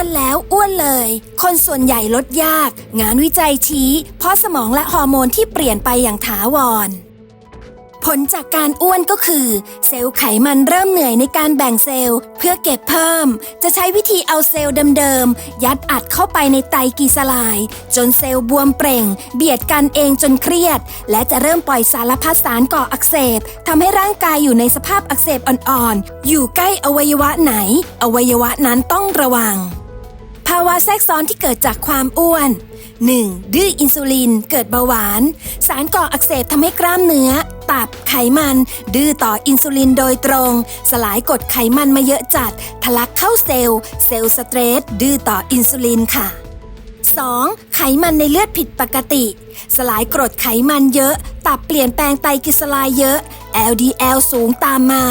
วนแล้วอ้วนเลย คนส่วนใหญ่ลดยาก งานวิจัยชี้ เพราะสมองและฮอร์โมนที่เปลี่ยนไปอย่างถาวร ผลจากการอ้วนก็คือ เซลล์ไขมันเริ่มเหนื่อยในการแบ่งเซลล์ เพื่อเก็บเพิ่ม จะใช้วิธีเอาเซลล์เดิมๆ ยัดอัดเข้าไปในไตรกลีเซอไรด์จนเซลล์บวมเปร่ง เบียดกันเองจนเครียด และจะเริ่มปล่อยสารพัดสารก่ออักเสบทำให้ร่างกายอยู่ในสภาพอักเสบอ่อนๆ อยู่ใกล้อวัยวะไหน อวัยวะนั้นต้องระวัง ภาวะแทรกซ้อนที่เกิดจากความอ้วน 1. ดื้ออินซูลิน เกิดเบาหวาน สารก่ออักเสบทำให้กล้ามเนื้อ ตับ ไขมัน ดื้อต่ออินซูลินโดยตรง สลายกรดไขมันมาเยอะจัด ทะลักเข้าเซลล์ เซลล์สเตรส ดื้อต่ออินซูลินค่ะ 2. ไขมันในเลือดผิดปกติ สลายกรดไขมันเยอะ ตับเปลี่ยนแปลงไตกลีเซอไรด์เยอะ LDL สูงตามมา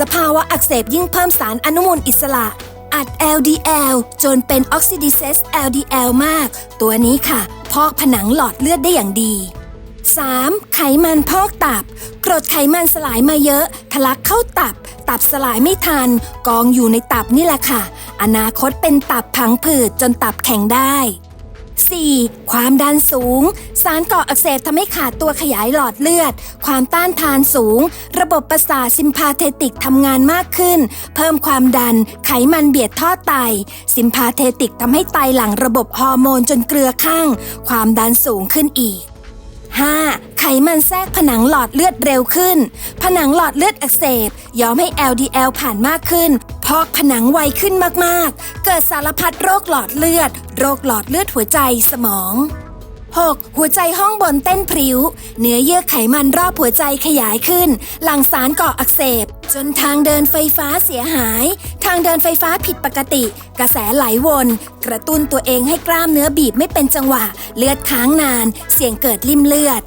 สภาวะอักเสบยิ่งเพิ่มสารอนุมูลอิสระ อัด LDL จนเป็นออกซิดิเซส LDL มาก ตัวนี้ค่ะ พอกผนังหลอดเลือดได้อย่างดี 3. ไขมันพอกตับ กรดไขมันสลายมาเยอะ ทะลักเข้าตับ ตับสลายไม่ทัน กองอยู่ในตับนี่แหละค่ะ อนาคตเป็นตับพังผืดจนตับแข็งได้ 4. ความดันสูง สารก่ออักเสบทำให้ขาดตัวขยายหลอดเลือด ความต้านทานสูง ระบบประสาทซิมพาเทติกทำงานมากขึ้น เพิ่มความดัน ไขมันเบียดท่อไต ซิมพาเทติกทำให้ไตหลั่งระบบฮอร์โมนจนเกลือข้าง ความดันสูงขึ้นอีก 5. ไขมันแทรกผนังหลอดเลือดเร็วขึ้น ผนังหลอดเลือดอักเสบยอมให้ LDL ผ่านมากขึ้น พอกผนังไวขึ้นมากๆ เกิดสารพัดโรคหลอดเลือด โรคหลอดเลือดหัวใจสมอง 6. หัวใจห้องบนเต้นพริ้ว เนื้อเยื่อไขมันรอบหัวใจขยายขึ้น หลั่งสารก่ออักเสบ จนทางเดินไฟฟ้าเสียหาย ทางเดินไฟฟ้าผิดปกติ กระแสไหลวน กระตุ้นตัวเองให้กล้ามเนื้อบีบไม่เป็นจังหวะ เลือดค้างนาน เสี่ยงเกิดริ่มเลือด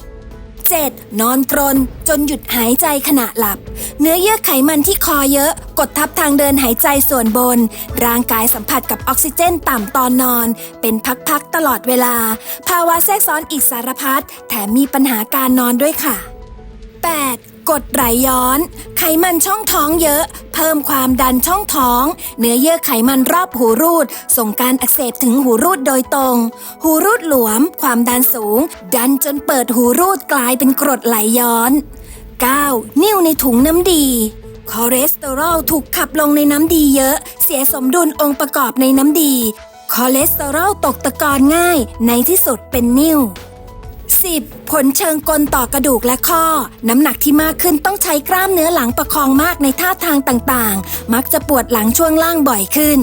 7. นอนกรน จนหยุดหายใจขณะหลับ เนื้อเยื่อไขมันที่คอเยอะ กดทับทางเดินหายใจส่วนบน ร่างกายสัมผัสกับออกซิเจนต่ำตอนนอน เป็นพักๆตลอดเวลา ภาวะแทรกซ้อนอีกสารพัดแถมมีปัญหาการนอนด้วยค่ะ 8. กดไหลย้อน ไขมันช่องท้องเยอะ เพิ่มความดันช่องท้อง เนื้อเยื่อไขมันรอบหูรูด ส่งการอักเสบถึงหูรูดโดยตรง หูรูดหลวม ความดันสูง ดันจนเปิดหูรูดกลายเป็นกรดไหลย้อน 9. นิ่วในถุงน้ำดีคอเลสเตอรอลถูกขับลงในน้ำดีเยอะ เสียสมดุลองค์ประกอบในน้ำดี คอเลสเตอรอลตกตะกอนง่าย ในที่สุดเป็นนิ่ว 10. ผลเชิงกลต่อกระดูกและข้อ น้ำหนักที่มากขึ้นต้องใช้กล้ามเนื้อหลังประคองมากในท่าทางต่างๆ มักจะปวดหลังช่วงล่างบ่อยขึ้น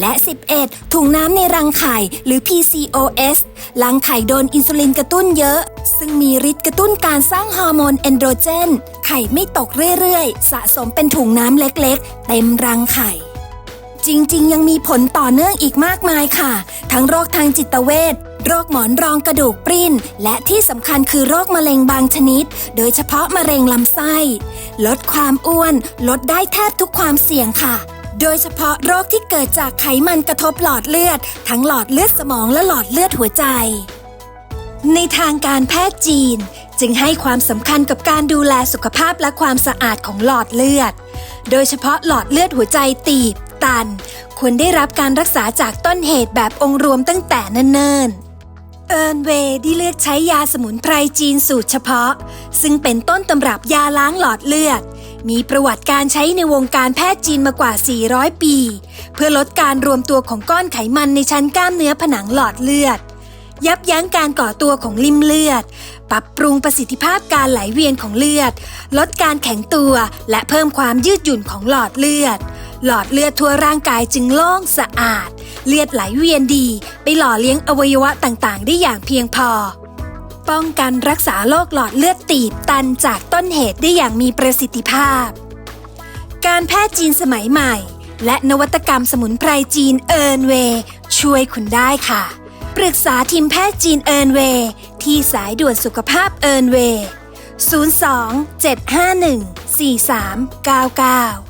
และ 11. ถุงน้ำในรังไข่หรือ PCOS รังไข่โดนอินซูลินกระตุ้นเยอะ ซึ่งมีฤทธิ์กระตุ้นการสร้างฮอร์โมนเอนโดรเจน ไข่ไม่ตกเรื่อยๆ สะสมเป็นถุงน้ำเล็กๆ เต็มรังไข่ จริง ๆ ยังมีผลต่อเนื่องอีกมากมายค่ะ ทั้งโรคทางจิตเวชโรคหมอนรองกระดูกปริ้น และที่สำคัญคือโรคมะเร็งบางชนิด โดยเฉพาะมะเร็งลำไส้ ลดความอ้วน ลดได้แทบทุกความเสี่ยงค่ะ โดยเฉพาะโรคที่เกิดจากไขมันกระทบหลอดเลือด ทั้งหลอดเลือดสมองและหลอดเลือดหัวใจ ในทางการแพทย์จีน จึงให้ความสำคัญกับการดูแลสุขภาพและความสะอาดของหลอดเลือด โดยเฉพาะหลอดเลือดหัวใจตีบ ตัน ควรได้รับการรักษาจากต้นเหตุแบบองค์รวมตั้งแต่เนิ่นๆเอิร์นเวย์ได้เลือกใช้ยาสมุนไพรจีนสูตรเฉพาะ ซึ่งเป็นต้นตำรับยาล้างหลอดเลือด มีประวัติการใช้ในวงการแพทย์จีนมากว่า 400 ปี เพื่อลดการรวมตัวของก้อนไขมันในชั้นกล้ามเนื้อผนังหลอดเลือด ยับยั้งการก่อตัวของลิ่มเลือด ปรับปรุงประสิทธิภาพการไหลเวียนของเลือด ลดการแข็งตัวและเพิ่มความยืดหยุ่นของหลอดเลือด หลอดเลือดทั่วร่างกายจึงโล่งสะอาด เลือดไหลเวียนดี ไปหล่อเลี้ยงอวัยวะต่างๆ ได้อย่างเพียงพอ ป้องกันรักษาโรคหลอดเลือดตีบตันจากต้นเหตุได้อย่างมีประสิทธิภาพ การแพทย์จีนสมัยใหม่ และนวัตกรรมสมุนไพรจีนเอิร์นเวย์ช่วยคุณได้ค่ะ ปรึกษาทีมแพทย์จีนเอิร์นเวย์ที่สายด่วนสุขภาพเอิร์นเวย์02 751 4399